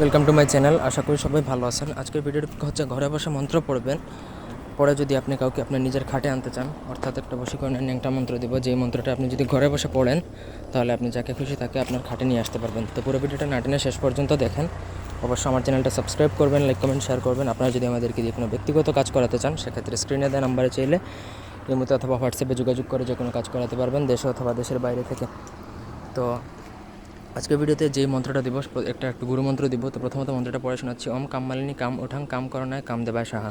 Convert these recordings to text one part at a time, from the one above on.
Welcome to my channel আশা করি সবাই ভালো আছেন। আজকের ভিডিওটি হচ্ছে ঘরে বসে মন্ত্র পড়বেন। পরে যদি আপনি কাউকে আপনার নিজের খাটে আনতে চান, অর্থাৎ একটা বশীকরণের একটা মন্ত্র দিব, যেই মন্ত্রটা আপনি যদি ঘরে বসে পড়েন, তাহলে আপনি যাকে খুশি তাকে আপনার খাটে নিয়ে আসতে পারবেন। তো পুরো ভিডিওটা না টেনে শেষ পর্যন্ত দেখেন। অবশ্যই আমার চ্যানেলটা সাবস্ক্রাইব করবেন লাইক কমেন্ট শেয়ার করবেন। আপনারা যদি আমাদেরকে দিয়ে কোনো ব্যক্তিগত কাজ করাতে চান, সেক্ষেত্রে স্ক্রিনে দেওয়া নাম্বারে চাইলে ইমোতে অথবা হোয়াটসঅ্যাপে যোগাযোগ করে যে কোনো কাজ করাতে পারবেন, দেশে অথবা দেশের বাইরে থেকে। তো আজকের ভিডিওতে যে মন্ত্রটা দিব, একটা একটু গুরু মন্ত্র দিব, তো প্রথমত মন্ত্রটা পড়ে শোনাচ্ছি, ওম কামমালিনী কাম ওঠাং কাম করণায় কাম দেবায় সাহা।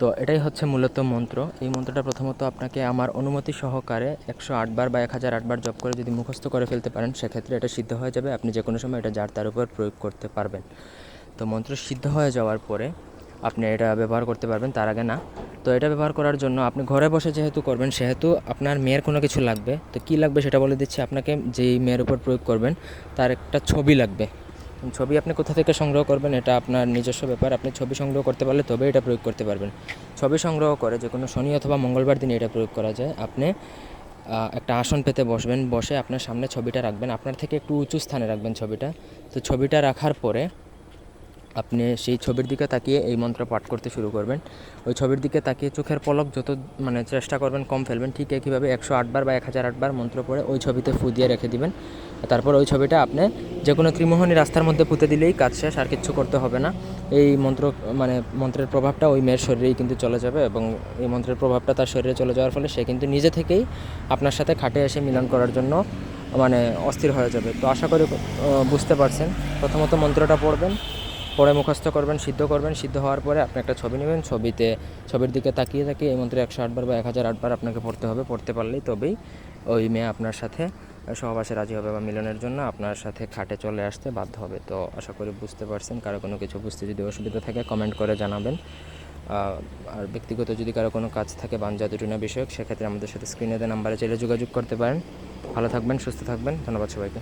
তো এটাই হচ্ছে মূলত মন্ত্র। এই মন্ত্রটা প্রথমত আপনাকে আমার অনুমতি সহকারে একশো আটবার বা এক হাজার আটবার জপ করে যদি মুখস্থ করে ফেলতে পারেন, সেক্ষেত্রে এটা সিদ্ধ হয়ে যাবে। আপনি যে কোনো সময় এটা যার তার উপর প্রয়োগ করতে পারবেন। তো মন্ত্র সিদ্ধ হয়ে যাওয়ার পরে আপনি এটা ব্যবহার করতে পারবেন। তার আগে না তো এটা ব্যবহার করার জন্য আপনি ঘরে বসে যেহেতু করবেন, সেহেতু আপনার মেয়ের কোনো কিছু লাগবে। তো কী লাগবে সেটা বলে দিচ্ছি আপনাকে, যেই মেয়ের উপর প্রয়োগ করবেন, তার একটা ছবি লাগবে। ছবি আপনি কোথা থেকে সংগ্রহ করবেন এটা আপনার নিজস্ব ব্যাপার। আপনি ছবি সংগ্রহ করতে পারলে তবে এটা প্রয়োগ করতে পারবেন। ছবি সংগ্রহ করে যে কোনো শনি অথবা মঙ্গলবার দিনে এটা প্রয়োগ করা যায়। আপনি একটা আসন পেতে বসবেন, বসে আপনার সামনে ছবিটা রাখবেন। আপনার থেকে একটু উঁচু স্থানে রাখবেন ছবিটা। তো ছবিটা রাখার পরে আপনি সেই ছবির দিকে তাকিয়ে এই মন্ত্র পাঠ করতে শুরু করবেন। ওই ছবির দিকে তাকিয়ে চোখের পলক যত মানে চেষ্টা করবেন কম ফেলবেন, ঠিক একইভাবে একশো আটবার বা এক হাজার আটবার মন্ত্র পড়ে ওই ছবিতে ফু দিয়ে রেখে দিবেন। তারপর ওই ছবিটা আপনি যে কোনো ত্রিমোহনী রাস্তার মধ্যে পুঁতে দিলেই কাজ শেষ, আর কিচ্ছু করতে হবে না। এই মন্ত্র মানে মন্ত্রের প্রভাবটা ওই মেয়ের শরীরেই কিন্তু চলে যাবে এবং এই মন্ত্রের প্রভাবটা তার শরীরে চলে যাওয়ার ফলে সে কিন্তু নিজে থেকেই আপনার সাথে খাটে এসে মিলন করার জন্য মানে অস্থির হয়ে যাবে। তো আশা করি বুঝতে পারছেন। প্রথমত মন্ত্রটা পড়বেন। পরে মুখস্থ করবেন, সিদ্ধ করবেন, সিদ্ধ হওয়ার পরে আপনি একটা ছবি নেবেন, ছবিতে, ছবির দিকে তাকিয়ে তাকিয়ে এই মন্ত্রে একশো আটবার বা এক হাজার আটবার আপনাকে পড়তে হবে, পড়তে পারলেই তবেই ওই মেয়ে আপনার সাথে সহবাসে রাজি হবে বা মিলনের জন্য আপনার সাথে খাটে চলে আসতে বাধ্য হবে। তো আশা করি বুঝতে পারছেন, কারও কোনো কিছু বুঝতে যদি অসুবিধা থাকে কমেন্ট করে জানাবেন। আর ব্যক্তিগত যদি কারও কোনো কাজ থাকে বাঞ্জা দুটিনা বিষয়ক, সেক্ষেত্রে আমাদের সাথে স্ক্রিনে দেওয়া নাম্বারে চাইলে যোগাযোগ করতে পারেন। ভালো থাকবেন, সুস্থ থাকবেন, ধন্যবাদ সবাইকে।